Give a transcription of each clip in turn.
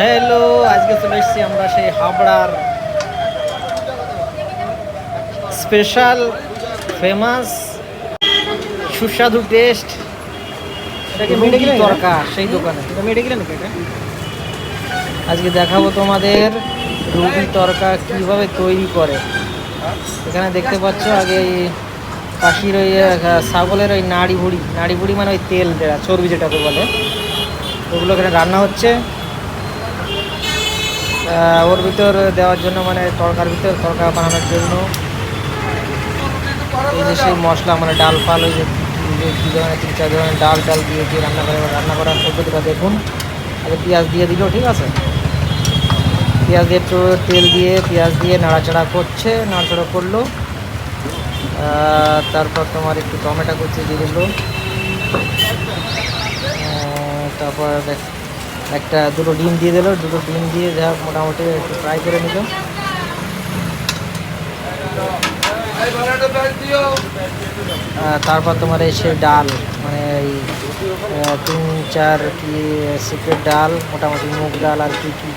Hello আজকে চলে এসেছি আমরা সেই হাবড়ার স্পেশাল ফেমাস সুস্বাদু টেস্ট এটাকে রুটি মেডিকেল তরকা সেই দোকানে। এটা মেডিকেল নাকি এটা? আজকে দেখাবো তোমাদের রুটি তরকা কীভাবে তৈরি করে। এখানে দেখতে পাচ্ছ আগে পাখির ওই ছাগলের ওই নাড়ি ভুড়ি নাড়ি ভুড়ি মানে ওই তেল যেটা চর্বি যেটাকে বলে। ওগুলো এখানে রান্না হচ্ছে। ওর ভিতর দেওয়ার জন্য মানে তরকার ভিতর তরকা বানানোর জন্য। এই যে সেই মশলা মানে ডাল, ফাল, ওই যে কী ধরনের, তিন চার ধরনের ডাল টাল দিয়ে দিয়ে রান্না করে, রান্না করার পদ্ধতিটা দেখুন। আগে পেঁয়াজ দিয়ে দিল, ঠিক আছে? পেঁয়াজ দিয়ে একটু তেল দিয়ে, পেঁয়াজ দিয়ে নাড়াচাড়া করছে, নাড়াচাড়া করল। তারপর তোমার একটু টমেটো কুচি দিয়ে দিল। তারপর দেখ- একটা দুটো ডিম দিয়ে দিল, দুটো ডিম দিয়ে যা মোটামুটি একটু ফ্রাই করে নিল। তারপর তোমার এই সে ডাল মানে এই তিন, চার কি সিক্রেট ডাল, মোটামুটি মুগ ডাল আর কি কি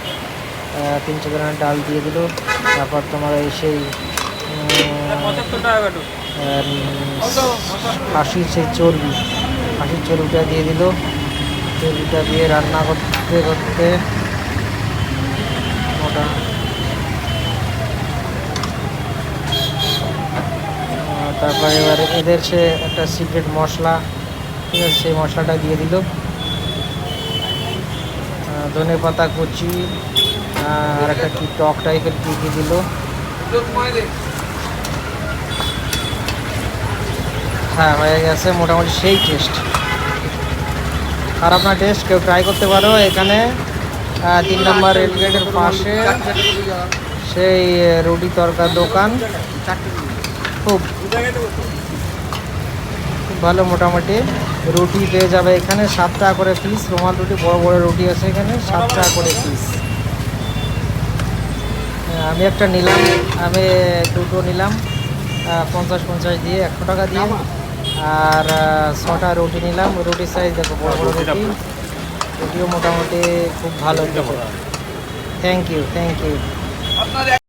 তিন, চার ধরনের ডাল দিয়ে দিল। তারপর তোমার এই সেই খাসির সেই চর্বি খাসির চর্বিটা দিয়ে দিল। চর্বিটা দিয়ে রান্না করতে করতে করতে তারপরে এবার এদের সে একটা সিক্রেট মশলা, ঠিক আছে, সেই মশলাটা দিয়ে দিল। ধনে পাতা, কুচি আর একটা কি টক টাইপের কি দিয়ে দিল। হ্যাঁ হয়ে গেছে, মোটামুটি সেই টেস্ট খারাপ না টেস্ট কেউ ট্রাই করতে পারো। এখানে তিন নম্বর রেলগেটের পাশে সেই রুটি তরকার দোকান। খুব ভালো মোটামুটি। রুটি পেয়ে যাবে এখানে। সাত টাকা করে পিস রুমাল রুটি, বড় বড় রুটি আছে এখানে। সাত টাকা করে পিস আমি একটা নিলাম। আমি দুটো নিলাম। পঞ্চাশ পঞ্চাশ দিয়ে একশো টাকা দিয়ে। আর ছটা রুটি নিলাম। রুটির সাইজ দেখো বড় বড় রুটি। রুটিও মোটামুটি খুব ভালো থ্যাংক ইউ থ্যাংক ইউ